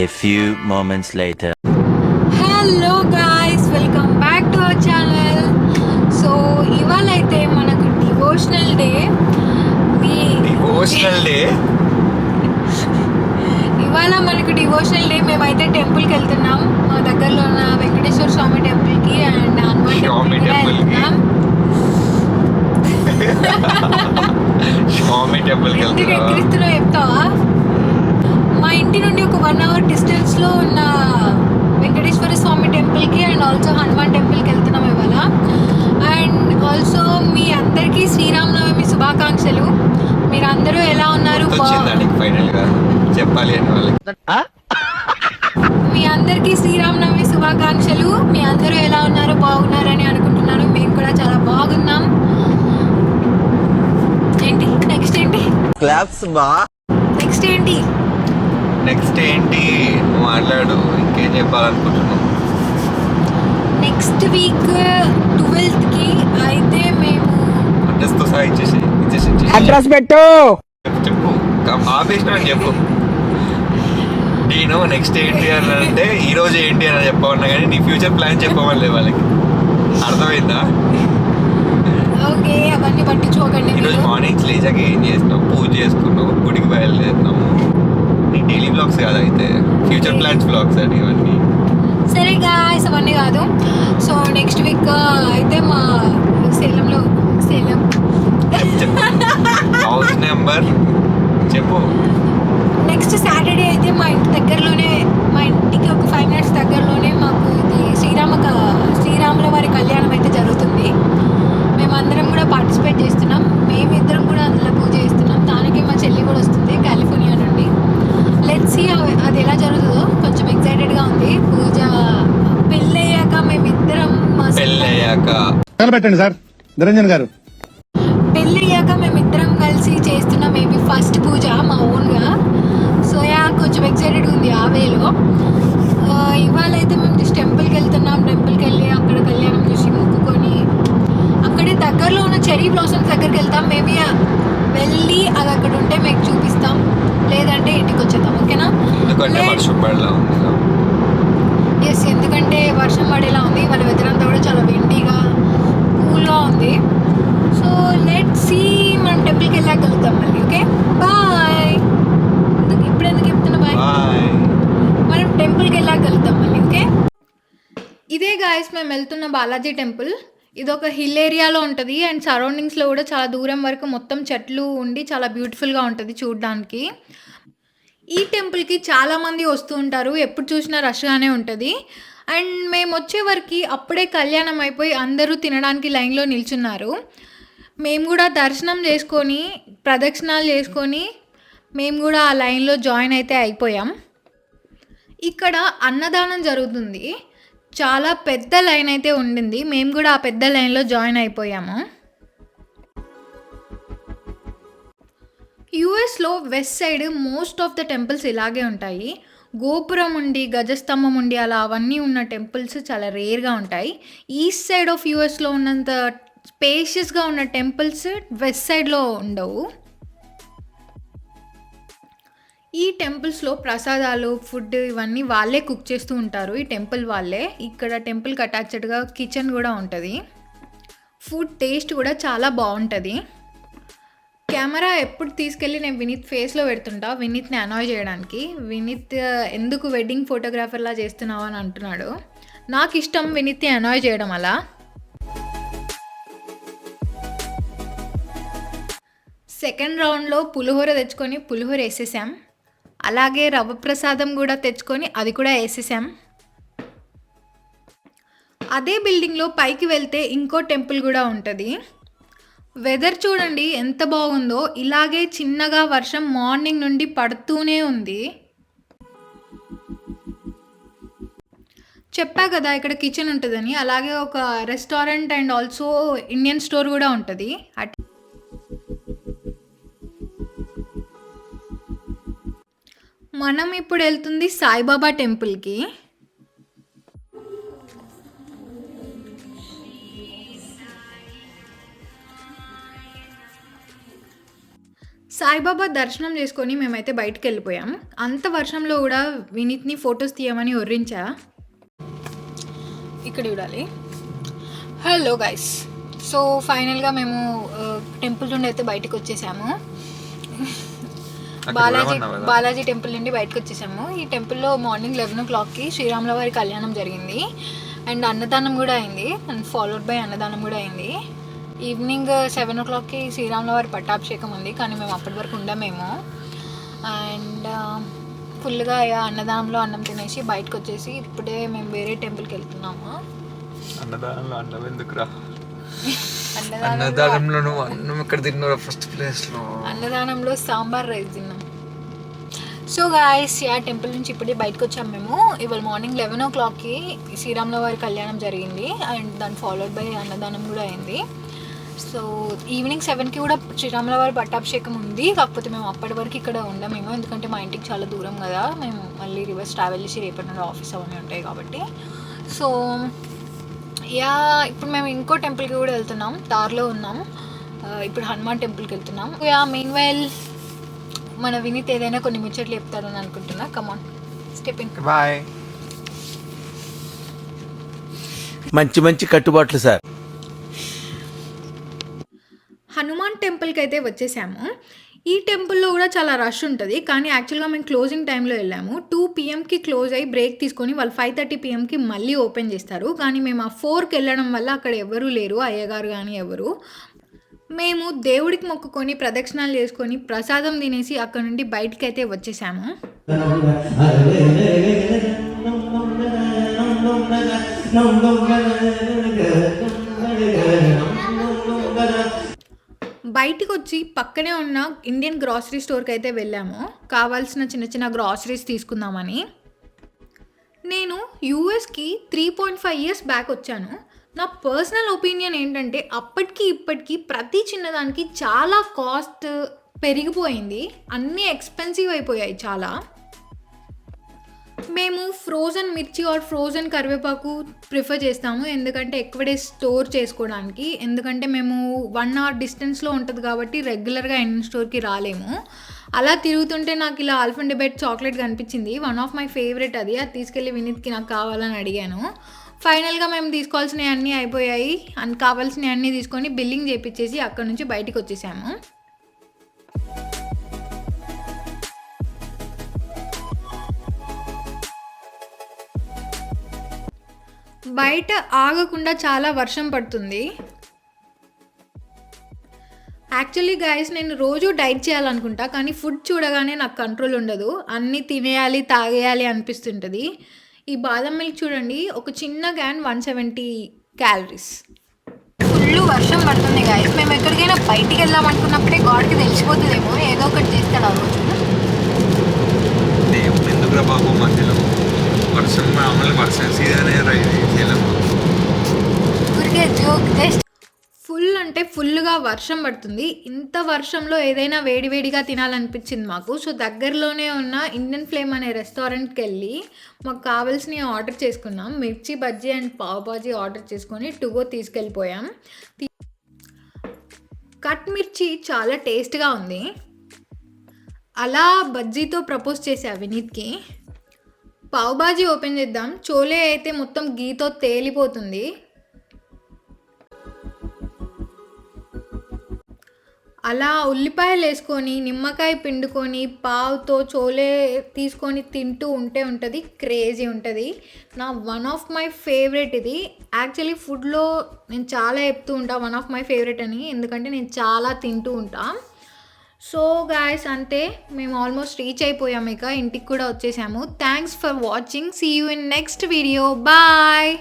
A few moments later. Hello guys welcome back to our channel so ఇవాళ అయితే మనకు devotional day మీ devotional day ఇవాళ మనకు డివోషనల్ డే మేమైతే టెంపుల్కి వెళ్తున్నాం మా దగ్గరలో ఉన్న వెంకటేశ్వర స్వామి టెంపుల్కి అండ్ హనుమాన్ స్వామి టెంపుల్కి టెంపుల్కి. వెళ్తున్నాం స్వామి టెంపుల్కి ఎందుకు వెళ్తున్నావా ఎక్కిరిస్తున్నావు చెప్తావా మా ఇంటి నుండి ఒక వన్ అవర్ డిస్టెన్స్లో ఉన్న వెంకటేశ్వర స్వామి టెంపుల్కి అండ్ ఆల్సో హనుమాన్ టెంపుల్కి వెళ్తున్నాం ఇవాళ అండ్ ఆల్సో మీ అందరికీ శ్రీరామనవమి శుభాకాంక్షలు మీరు అందరూ ఎలా ఉన్నారు బా- వచ్చిందా నీకు ఫైనల్గా చెప్పాలి అని వాళ్ళకి. మీ అందరికీ శ్రీరామనవమి శుభాకాంక్షలు. మీ అందరూ ఎలా ఉన్నారు బాగున్నారని అనుకుంటున్నాను. మేము కూడా చాలా బాగున్నాం. ఏంటి? నెక్స్ట్ ఏంటి? Claps, ma. నెక్స్ట్ ఏంటి? నెక్స్ట్ ఏంటి? మాట్లాడు. ఇంకేం చెప్పాలనుకుంటున్నావు? నెక్స్ట్ వీక్ ట్వెల్త్కి అయితే మేము అడ్రస్తో సహా ఇచ్చేసి ఇచ్చేసి. అడ్రస్ పెట్టు. చెప్పు కా- ఆపేసిన అని చెప్పు. నేను నెక్స్ట్ ఏంటి అని అంటే ఈ రోజు ఏంటి అని చెప్పమన్నా కానీ నీ ఫ్యూచర్ ప్లాన్ చెప్పమని వాళ్ళకి. అర్థమైందా? ఓకే అవన్నీ పట్టించుకోకండి ఈరోజు మీరు. మార్నింగ్ లేచాక ఏం చేసినావు పూజ చేసుకున్నావు గుడికి బయలుదేరినాము నీ డైలీ బ్లాగ్స్ కాదు అయితే ఫ్యూచర్ ప్లాన్స్ బ్లాగ్స్ అని ఇవన్నీ. సరే గాయస్ అవన్నీ కాదు. సో నెక్స్ట్ వీక్ అయితే మా సేలంలో సేలం. హౌస్ నెంబర్ చెప్పు. నెక్స్ట్ సాటర్డే అయితే మా ఇంటి దగ్గరలోనే మా ఇంటికి ఒక ఫైవ్ మినిట్స్ దగ్గరలోనే మాకు ఇది శ్రీరామ శ్రీరాముల వారి కళ్యాణం అయితే జరుగుతుంది. మేమందరం కూడా పార్టిసిపేట్ చేస్తున్నాం. మేమిద్దరం కూడా అందులో పూజ చేస్తున్నాం. దానికి మా చెల్లి కూడా వస్తుంది కాలిఫోర్నియా నుండి. లెట్స్ సీ అది ఎలా జరుగుతుందో. కొంచెం ఎక్సైటెడ్గా ఉంది. పూజ పెళ్ళయ్యాక మేమిద్దరం పెట్టండి సార్. నిరంజన్ గారు. పెళ్ళయ్యాక మేమిద్దరం కలిసి చేస్తున్న మేబీ ఫస్ట్ పూజ మా ఓన్గా. సో యా కొంచెం ఎక్సైటెడ్ ఉంది ఆ వేలో. ఇవాళ అయితే మేము జస్ట్ టెంపుల్కి వెళ్తున్నాం. టెంపుల్కి వెళ్ళి అక్కడ కళ్యాణం చూసి మొక్కుకొని అక్కడే దగ్గరలో ఉన్న చెరీ బ్లాసమ్స్ దగ్గరికి వెళ్తాం. మేబీ వెళ్ళి అది అక్కడ ఉంటే మీకు చూపిస్తాం. లేదంటే ఇంటికి వచ్చేద్దాం. ఓకేనా. ఎస్ ఎందుకంటే వర్షం పడేలా ఉంది. వాళ్ళ వెదర్ అంతా కూడా చాలా విండీగా కూల్గా ఉంది. సో లెట్ సీ మనం టెంపుల్కి వెళ్ళాక మళ్ళీ ఓకే? బాయ్. ఇప్పుడు ఎందుకు చెప్తున్నా బాయ్? మనం టెంపుల్కి వెళ్ళాక మళ్ళీ ఓకే? ఇదే గాయస్ మేము వెళ్తున్న బాలాజీ టెంపుల్. ఇది ఒక హిల్ ఏరియాలో ఉంటుంది అండ్ సరౌండింగ్స్లో కూడా చాలా దూరం వరకు మొత్తం చెట్లు ఉండి చాలా బ్యూటిఫుల్గా ఉంటుంది చూడడానికి. ఈ టెంపుల్కి చాలామంది వస్తూ ఉంటారు ఎప్పుడు చూసినా రష్గానే ఉంటుంది. అండ్ మేము వచ్చే వరకు అప్పుడే కళ్యాణం అయిపోయి అందరూ తినడానికి లైన్లో నిల్చున్నారు. మేము కూడా దర్శనం చేసుకొని ప్రదక్షిణాలు చేసుకొని మేము కూడా ఆ లైన్లో జాయిన్ అయితే అయిపోయాం. ఇక్కడ అన్నదానం జరుగుతుంది. చాలా పెద్ద లైన్ అయితే ఉండింది. మేము కూడా ఆ పెద్ద లైన్లో జాయిన్ అయిపోయాము. యుఎస్లో west side most of the temples ఇలాగే ఉంటాయి. గోపురం ఉండి గజస్తంభం ఉండి అలా అవన్నీ ఉన్న టెంపుల్స్ చాలా రేర్గా ఉంటాయి. ఈస్ట్ సైడ్ ఆఫ్ యుఎస్లో ఉన్నంత స్పేషియస్గా ఉన్న టెంపుల్స్ వెస్ట్ సైడ్లో ఉండవు. ఈ టెంపుల్స్లో ప్రసాదాలు ఫుడ్ ఇవన్నీ వాళ్ళే కుక్ చేస్తూ ఉంటారు. ఈ టెంపుల్ వాళ్ళే. ఇక్కడ టెంపుల్కి అటాచ్డ్గా కిచెన్ కూడా ఉంటుంది. ఫుడ్ టేస్ట్ కూడా చాలా బాగుంటుంది. కెమెరా ఎప్పుడు తీసుకెళ్ళి నేను వినీత్ ఫేస్లో పెడుతుంటా. వినీత్ని అనాయ్ చేయడానికి. వినీత్ ఎందుకు వెడ్డింగ్ ఫోటోగ్రాఫర్లా చేస్తున్నావు అని అంటున్నాడు. నాకు ఇష్టం వినీత్ని అనాయ్ చేయడం అలా. సెకండ్ రౌండ్లో పులిహోర తెచ్చుకొని పులిహోర వేసేసాం. అలాగే రవ్వ ప్రసాదం కూడా తెచ్చుకొని అది కూడా వేసేసాం. అదే బిల్డింగ్లో పైకి వెళ్తే ఇంకో టెంపుల్ కూడా ఉంటుంది. వెదర్ చూడండి ఎంత బాగుందో. ఇలాగే చిన్నగా వర్షం మార్నింగ్ నుండి పడుతూనే ఉంది. చెప్పా కదా ఇక్కడ కిచెన్ ఉంటుందని. అలాగే ఒక restaurant and also Indian store కూడా ఉంటుంది. మనం ఇప్పుడు వెళ్తుంది సాయిబాబా టెంపుల్కి. సాయిబాబా దర్శనం చేసుకొని మేమైతే బయటికి వెళ్ళిపోయాం. అంత వర్షంలో కూడా వినీత్ని ఫొటోస్ తీయమని ఒర్రించా ఇక్కడ చూడాలి. హలో గైస్ సో ఫైనల్గా మేము uh, టెంపుల్ నుండి అయితే బయటకు వచ్చేసాము. బాలాజీ? బాలాజీ టెంపుల్ నుండి బయటకు వచ్చేసాము. ఈ టెంపుల్లో మార్నింగ్ లెవెన్ ఓ క్లాక్కి శ్రీరాముల వారి కళ్యాణం జరిగింది. అండ్ అన్నదానం కూడా అయింది. అండ్ ఫాలోడ్ బై అన్నదానం కూడా అయింది. ఈవినింగ్ సెవెన్ ఓ క్లాక్కి శ్రీరాముల వారి పట్టాభిషేకం ఉంది. కానీ మేము అప్పటి వరకు ఉండమేమో. అండ్ ఫుల్గా అన్నదానంలో అన్నం తినేసి బయటకు వచ్చేసి ఇప్పుడే మేము వేరే టెంపుల్కి వెళ్తున్నాము. అన్నదానంలో అన్నం ఎందుకురా? అన్నదానంలో నువ్వు అన్నం ఎక్కడ ఫస్ట్ ప్లేస్లో? అన్నదానంలో సాంబార్ రైస్ తిన్నాం. సో గాయస్ యా టెంపుల్ నుంచి ఇప్పుడే బయటకు వచ్చాం మేము. ఇవాళ మార్నింగ్ లెవెన్ ఓ క్లాక్కి శ్రీరాముల వారి కళ్యాణం జరిగింది. అండ్ దాని ఫాలోడ్ బై అన్నదానం కూడా అయింది. సో ఈవినింగ్ సెవెన్కి కూడా శ్రీరాముల వారి పట్టాభిషేకం ఉంది. కాకపోతే మేము అప్పటి వరకు ఇక్కడ ఉండమేమో. ఎందుకంటే మా ఇంటికి చాలా దూరం కదా. మేము మళ్ళీ రివర్స్ ట్రావెల్ చేసి రేపటి నుండి ఆఫీస్ అవన్నీ ఉంటాయి కాబట్టి. సో యా ఇప్పుడు మేము ఇంకో టెంపుల్కి కూడా వెళ్తున్నాం. దారిలో ఉన్నాం. ఇప్పుడు హనుమాన్ టెంపుల్కి వెళ్తున్నాం. యా మెయిన్ వైల్ మన వినీత్ ఏదైనా కొన్ని ముచ్చట్లు చెప్తారని అనుకుంటున్నా. కమాన్ స్టెప్ ఇన్ బాయ్ మంచి మంచి కట్టుబాట్లు సార్ హనుమాన్ టెంపుల్కి అయితే వచ్చేసాము. ఈ టెంపుల్లో కూడా చాలా రష్ ఉంటుంది. కానీ యాక్చువల్గా మేము క్లోజింగ్ టైంలో వెళ్ళాము. టూ పిఎంకి క్లోజ్ అయ్యి బ్రేక్ తీసుకొని వాళ్ళు ఫైవ్ థర్టీ పిఎంకి మళ్ళీ ఓపెన్ చేస్తారు. కానీ మేము ఆ ఫోర్కి వెళ్ళడం వల్ల అక్కడ ఎవరూ లేరు. అయ్యగారు కానీ ఎవరు. మేము దేవుడికి మొక్కుకొని ప్రదక్షిణాలు చేసుకొని ప్రసాదం తినేసి అక్కడ నుండి బయటికి అయితే వచ్చేసాము. బయటికి వచ్చి పక్కనే ఉన్న ఇండియన్ గ్రాసరీ స్టోర్కి అయితే వెళ్ళాము. కావాల్సిన చిన్న చిన్న గ్రాసరీస్ తీసుకుందామని. నేను యూఎస్కి three point five years back వచ్చాను. నా పర్సనల్ ఒపీనియన్ ఏంటంటే అప్పటికి ఇప్పటికి ప్రతి చిన్నదానికి చాలా కాస్ట్ పెరిగిపోయింది. అన్నీ ఎక్స్పెన్సివ్ అయిపోయాయి చాలా. మేము ఫ్రోజన్ మిర్చి ఆర్ ఫ్రోజన్ కరివేపాకు ప్రిఫర్ చేస్తాము. ఎందుకంటే ఎక్కువ డేస్ స్టోర్ చేసుకోవడానికి. ఎందుకంటే మేము వన్ అవర్ డిస్టెన్స్లో ఉంటుంది కాబట్టి రెగ్యులర్గా ఎండ్ స్టోర్కి రాలేము. అలా తిరుగుతుంటే నాకు ఇలా ఆల్ఫన్ డిబేట్ చాక్లెట్ కనిపించింది. వన్ ఆఫ్ మై ఫేవరెట్ అది. అది తీసుకెళ్ళి వినీత్కి నాకు కావాలని అడిగాను. ఫైనల్గా మేము తీసుకోవాల్సినవి అన్నీ అయిపోయాయి. అండ్ కావాల్సినవి అన్నీ తీసుకొని బిల్లింగ్ చేపించేసి అక్కడ నుంచి బయటకు వచ్చేసాము. బయట ఆగకుండా చాలా వర్షం పడుతుంది. యాక్చువల్లీ గాయస్ నేను రోజు డైట్ చేయాలనుకుంటా కానీ ఫుడ్ చూడగానే నాకు కంట్రోల్ ఉండదు. అన్నీ తినేయాలి తాగేయాలి అనిపిస్తుంటుంది. ఈ బాదం మిల్క్ చూడండి ఒక చిన్న can one seventy calories full వర్షం పడుతుంది గాయస్ మేము ఎక్కడికైనా బయటికి వెళ్దాం అనుకున్నప్పుడే గాడ్కి తెలిసిపోతుందేమో ఏదో ఒకటి చేస్తాడు ఆ రోజు. దేవుడు ఎందుకురా బాబు మధ్యలో? వర్షం మామూలు వర్షం సీజనే రైలు ఊరికే జోక్ జస్ట్ ఫుల్ అంటే ఫుల్గా వర్షం పడుతుంది. ఇంత వర్షంలో ఏదైనా వేడివేడిగా తినాలనిపించింది మాకు. సో దగ్గరలోనే ఉన్న ఇండియన్ ఫ్లేమ్ అనే రెస్టారెంట్కి వెళ్ళి మాకు కావాల్సినవి ఆర్డర్ చేసుకున్నాం. మిర్చి బజ్జీ అండ్ పావ్ బాజీ ఆర్డర్ చేసుకొని టుగో తీసుకెళ్ళిపోయాం. కట్ మిర్చి చాలా టేస్ట్గా ఉంది. అలా బజ్జీతో ప్రపోజ్ చేసా వినీత్కి పావుబాజీ ఓపెన్ చేద్దాం. చోలే అయితే మొత్తం గీతో తేలిపోతుంది. అలా ఉల్లిపాయలు వేసుకొని నిమ్మకాయ పిండుకొని పావుతో చోలే తీసుకొని తింటూ ఉంటే ఉంటుంది క్రేజీ ఉంటుంది. నా వన్ ఆఫ్ మై ఫేవరెట్ ఇది. యాక్చువల్లీ ఫుడ్లో నేను చాలా చెప్తూ ఉంటాను వన్ ఆఫ్ మై ఫేవరెట్ అని ఎందుకంటే నేను చాలా తింటూ ఉంటాను సో గాయస్ అంతే మేము ఆల్మోస్ట్ రీచ్ అయిపోయాం ఇక. ఇంటికి కూడా వచ్చేసాము. Thanks for watching see you in next video bye